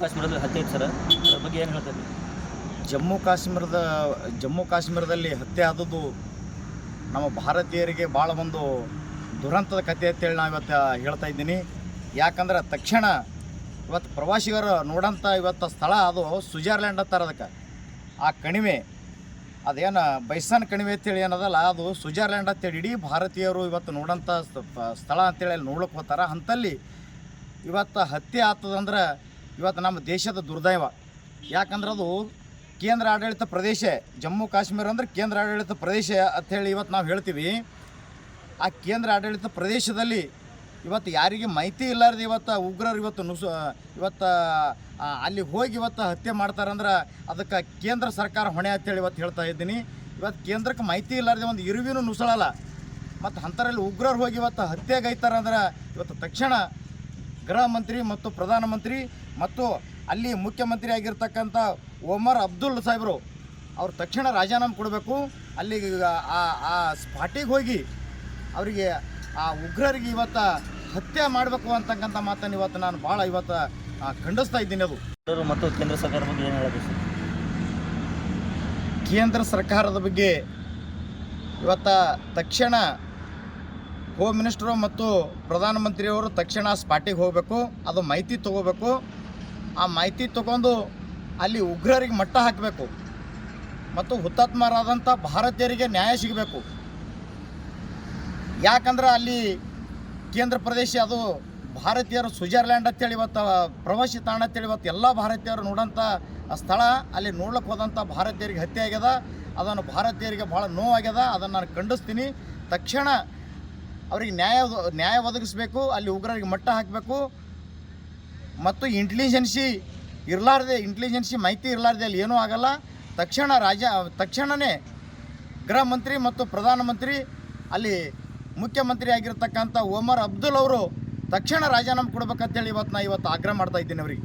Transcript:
ಕಾಶ್ಮೀರದಲ್ಲಿ ಹತ್ಯೆ ಸರ್. ಬಗ್ಗೆ ಏನು ಹೇಳ್ತಾರೆ? ಜಮ್ಮು ಕಾಶ್ಮೀರದ, ಜಮ್ಮು ಕಾಶ್ಮೀರದಲ್ಲಿ ಹತ್ಯೆ ಆದದ್ದು ನಮ್ಮ ಭಾರತೀಯರಿಗೆ ಭಾಳ ಒಂದು ದುರಂತದ ಕಥೆ ಅಂತೇಳಿ ನಾವು ಇವತ್ತು ಹೇಳ್ತಾ ಇದ್ದೀನಿ. ಯಾಕಂದ್ರೆ ತಕ್ಷಣ ಇವತ್ತು ಪ್ರವಾಸಿಗರು ನೋಡೋಂಥ ಇವತ್ತು ಸ್ಥಳ ಅದು ಸ್ವಿಜರ್ಲ್ಯಾಂಡ್ ಅಂತಾರೆ ಅದಕ್ಕೆ. ಆ ಕಣಿವೆ, ಅದೇನು ಬೈಸನ್ ಕಣಿವೆ ಅಂತೇಳಿ ಏನದಲ್ಲ, ಅದು ಸ್ವಿಜರ್ಲ್ಯಾಂಡ್ ಅಂತೇಳಿ ಇಡೀ ಭಾರತೀಯರು ಇವತ್ತು ನೋಡೋಂಥ ಸ್ಥಳ ಅಂತೇಳಿ ಅಲ್ಲಿ ನೋಡ್ಲಿಕ್ಕೆ ಹೋಗ್ತಾರೆ. ಅಂತಲ್ಲಿ ಇವತ್ತು ಹತ್ಯೆ ಆಗ್ತದಂದ್ರೆ ಇವತ್ತು ನಮ್ಮ ದೇಶದ ದುರ್ದೈವ. ಯಾಕಂದ್ರೆ ಅದು ಕೇಂದ್ರ ಆಡಳಿತ ಪ್ರದೇಶ, ಜಮ್ಮು ಕಾಶ್ಮೀರ ಅಂದ್ರೆ ಕೇಂದ್ರ ಆಡಳಿತ ಪ್ರದೇಶ ಅಂಥೇಳಿ ಇವತ್ತು ನಾವು ಹೇಳ್ತೀವಿ. ಆ ಕೇಂದ್ರ ಆಡಳಿತ ಪ್ರದೇಶದಲ್ಲಿ ಇವತ್ತು ಯಾರಿಗೆ ಮಾಹಿತಿ ಇಲ್ಲಾರ್ದು ಇವತ್ತು ಉಗ್ರರು ಇವತ್ತು ನುಸು ಇವತ್ತು ಅಲ್ಲಿ ಹೋಗಿ ಇವತ್ತು ಹತ್ಯೆ ಮಾಡ್ತಾರಂದ್ರೆ ಅದಕ್ಕೆ ಕೇಂದ್ರ ಸರ್ಕಾರ ಹೊಣೆ ಅಂತೇಳಿ ಇವತ್ತು ಹೇಳ್ತಾ ಇದ್ದೀನಿ. ಇವತ್ತು ಕೇಂದ್ರಕ್ಕೆ ಮಾಹಿತಿ ಇಲ್ಲಾರ್ದೆ ಒಂದು ಇರುವಿನೂ ನುಸಳಲ್ಲ. ಮತ್ತು ಅಂಥರಲ್ಲಿ ಉಗ್ರರು ಹೋಗಿ ಇವತ್ತು ಹತ್ಯೆಗೈತಾರಂದ್ರೆ ಇವತ್ತು ತಕ್ಷಣ ಗೃಹ ಮಂತ್ರಿ ಮತ್ತು ಪ್ರಧಾನಮಂತ್ರಿ ಮತ್ತು ಅಲ್ಲಿ ಮುಖ್ಯಮಂತ್ರಿ ಆಗಿರ್ತಕ್ಕಂಥ ಒಮರ್ ಅಬ್ದುಲ್ ಸಾಹೇಬರು ಅವ್ರು ತಕ್ಷಣ ರಾಜೀನಾಮೆ ಕೊಡಬೇಕು. ಅಲ್ಲಿ ಆ ಆ ಸ್ಪಾಟಿಗೆ ಹೋಗಿ ಅವರಿಗೆ ಆ ಉಗ್ರರಿಗೆ ಇವತ್ತು ಹತ್ಯೆ ಮಾಡಬೇಕು ಅಂತಕ್ಕಂಥ ಮಾತನ್ನು ಇವತ್ತು ನಾನು ಭಾಳ ಇವತ್ತು ಖಂಡಿಸ್ತಾ ಇದ್ದೀನಿ ಅದು. ಮತ್ತು ಕೇಂದ್ರ ಸರ್ಕಾರದ ಬಗ್ಗೆ ಏನು ಹೇಳಬೇಕು? ಕೇಂದ್ರ ಸರ್ಕಾರದ ಬಗ್ಗೆ ಇವತ್ತು ತಕ್ಷಣ ಹೋಮ್ ಮಿನಿಸ್ಟ್ರು ಮತ್ತು ಪ್ರಧಾನಮಂತ್ರಿಯವರು ತಕ್ಷಣ ಸ್ಪಾಟಿಗೆ ಹೋಗಬೇಕು, ಅದು ಮಾಹಿತಿ ತಗೋಬೇಕು. ಆ ಮಾಹಿತಿ ತಗೊಂಡು ಅಲ್ಲಿ ಉಗ್ರರಿಗೆ ಮಟ್ಟ ಹಾಕಬೇಕು. ಮತ್ತು ಹುತಾತ್ಮರಾದಂಥ ಭಾರತೀಯರಿಗೆ ನ್ಯಾಯ ಸಿಗಬೇಕು. ಯಾಕಂದ್ರೆ ಅಲ್ಲಿ ಕೇಂದ್ರ ಪ್ರದೇಶ ಅದು ಭಾರತೀಯರು ಸ್ವಿಜರ್ಲ್ಯಾಂಡ್ ಅಂತೇಳಿ ಇವತ್ತು, ಪ್ರವಾಸಿ ತಾಣ ಅಂತೇಳಿ ಇವತ್ತು ಎಲ್ಲ ಭಾರತೀಯರು ನೋಡೋಂಥ ಸ್ಥಳ. ಅಲ್ಲಿ ನೋಡ್ಲಿಕ್ಕೆ ಹೋದಂಥ ಭಾರತೀಯರಿಗೆ ಹತ್ಯೆ ಆಗ್ಯದ. ಅದನ್ನು ಭಾರತೀಯರಿಗೆ ಭಾಳ ನೋವಾಗ್ಯದ ಅದನ್ನು ನಾನು ಖಂಡಿಸ್ತೀನಿ. ತಕ್ಷಣ ಅವರಿಗೆ ನ್ಯಾಯ ನ್ಯಾಯ ಒದಗಿಸ್ಬೇಕು, ಅಲ್ಲಿ ಉಗ್ರರಿಗೆ ಮಟ್ಟ ಹಾಕಬೇಕು. ಮತ್ತು ಇಂಟೆಲಿಜೆನ್ಸಿ ಇರಲಾರ್ದೆ ಇಂಟೆಲಿಜೆನ್ಸಿ ಮಾಹಿತಿ ಇರಲಾರ್ದೆ ಅಲ್ಲಿ ಏನೂ ಆಗಲ್ಲ. ತಕ್ಷಣ ರಾಜ ತಕ್ಷಣವೇ ಗೃಹ ಮಂತ್ರಿ ಮತ್ತು ಪ್ರಧಾನಮಂತ್ರಿ, ಅಲ್ಲಿ ಮುಖ್ಯಮಂತ್ರಿ ಆಗಿರ್ತಕ್ಕಂಥ ಒಮರ್ ಅಬ್ದುಲ್ ಅವರು ತಕ್ಷಣ ರಾಜೀನಾಮೆ ಕೊಡ್ಬೇಕಂತೇಳಿ ಇವತ್ತು ನಾ ಇವತ್ತು ಆಗ್ರಹ ಮಾಡ್ತಾ ಇದ್ದೀನಿ ಅವ್ರಿಗೆ.